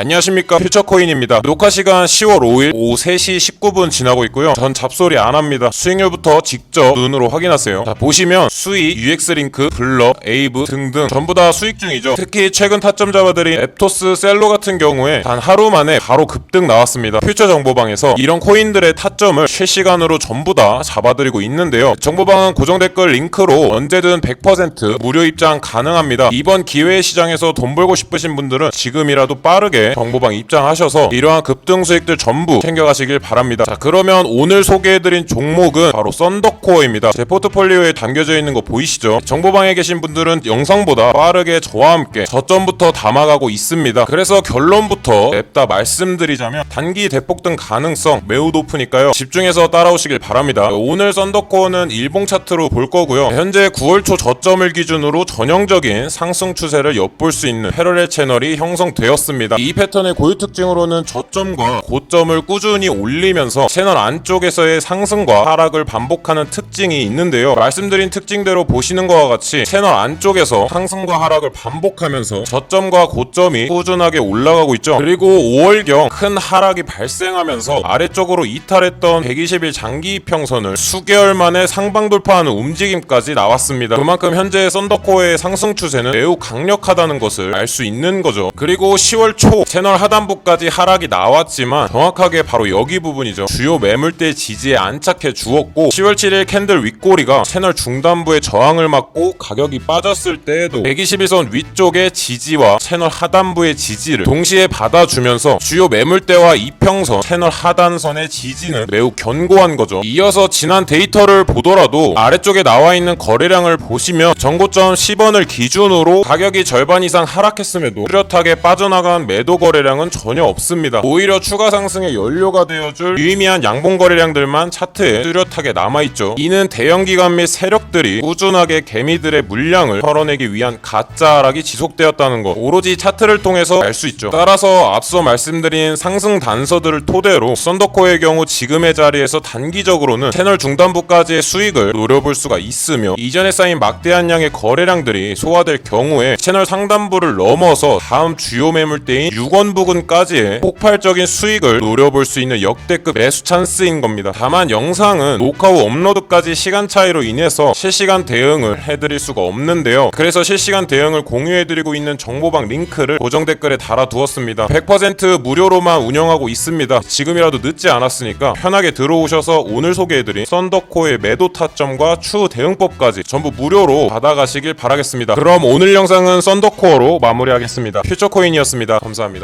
안녕하십니까. 퓨처코인입니다. 녹화 시간 10월 5일 오후 3시 19분 지나고 있고요. 전 잡소리 안 합니다. 수익률부터 직접 눈으로 확인하세요. 자 보시면 수익, UX링크, 블럭, 에이브 등등 전부 다 수익 중이죠. 특히 최근 타점 잡아들인 앱토스, 셀로 같은 경우에 단 하루 만에 바로 급등 나왔습니다. 퓨처 정보방에서 이런 코인들의 타점을 실시간으로 전부 다 잡아드리고 있는데요. 정보방은 고정 댓글 링크로 언제든 100% 무료 입장 가능합니다. 이번 기회 시장에서 돈 벌고 싶으신 분들은 지금이라도 빠르게 정보방 입장하셔서 이러한 급등 수익들 전부 챙겨가시길 바랍니다. 자 그러면 오늘 소개해드린 종목은 바로 썬더코어입니다. 제 포트폴리오에 담겨져 있는 거 보이시죠? 정보방에 계신 분들은 영상보다 빠르게 저와 함께 저점부터 담아가고 있습니다. 그래서 결론부터 냅다 말씀드리자면 단기 대폭등 가능성 매우 높으니까요. 집중해서 따라오시길 바랍니다. 오늘 썬더코어는 일봉 차트로 볼 거고요. 현재 9월 초 저점을 기준으로 전형적인 상승 추세를 엿볼 수 있는 패러렐 채널이 형성되었습니다. 이 패턴의 고유 특징으로는 저점과 고점을 꾸준히 올리면서 채널 안쪽에서의 상승과 하락을 반복하는 특징이 있는데요. 말씀드린 특징대로 보시는 것과 같이 채널 안쪽에서 상승과 하락을 반복하면서 저점과 고점이 꾸준하게 올라가고 있죠. 그리고 5월경 큰 하락이 발생하면서 아래쪽으로 이탈했던 120일 장기 이평선을 수개월 만에 상방 돌파하는 움직임까지 나왔습니다. 그만큼 현재 썬더코어의 상승 추세는 매우 강력하다는 것을 알 수 있는 거죠. 그리고 10월 초 채널 하단부까지 하락이 나왔지만 정확하게 바로 여기 부분이죠. 주요 매물대 지지에 안착해 주었고 10월 7일 캔들 윗꼬리가 채널 중단부의 저항을 맞고 가격이 빠졌을 때에도 121선 위쪽의 지지와 채널 하단부의 지지를 동시에 받아주면서 주요 매물대와 이평선 채널 하단선의 지지는 매우 견고한 거죠. 이어서 지난 데이터를 보더라도 아래쪽에 나와 있는 거래량을 보시면 전고점 10원을 기준으로 가격이 절반 이상 하락했음에도 뚜렷하게 빠져나간 매도 거래량은 전혀 없습니다. 오히려 추가 상승의 연료가 되어줄 유의미한 양봉 거래량들만 차트에 뚜렷하게 남아있죠. 이는 대형 기관 및 세력들이 꾸준하게 개미들의 물량을 털어내기 위한 가짜 하락이 지속되었다는 것 오로지 차트를 통해서 알 수 있죠. 따라서 앞서 말씀드린 상승 단서들을 토대로 썬더코의 경우 지금의 자리에서 단기적으로는 채널 중단부까지의 수익을 노려볼 수가 있으며 이전에 쌓인 막대한 양의 거래량들이 소화될 경우에 채널 상단부를 넘어서 다음 주요 매물대인 6원 부근까지의 폭발적인 수익을 노려볼 수 있는 역대급 매수 찬스인 겁니다. 다만 영상은 후 업로드까지 시간 차이로 인해서 실시간 대응을 해드릴 수가 없는데요. 그래서 실시간 대응을 공유해드리고 있는 정보방 링크를 고정 댓글에 달아두었습니다. 100% 무료로만 운영하고 있습니다. 지금이라도 늦지 않았으니까 편하게 들어오셔서 오늘 소개해드린 썬더코의 매도 타점과 추후 대응법까지 전부 무료로 받아가시길 바라겠습니다. 그럼 오늘 영상은 썬더코어로 마무리하겠습니다. 퓨처코인이었습니다. 감사합니다.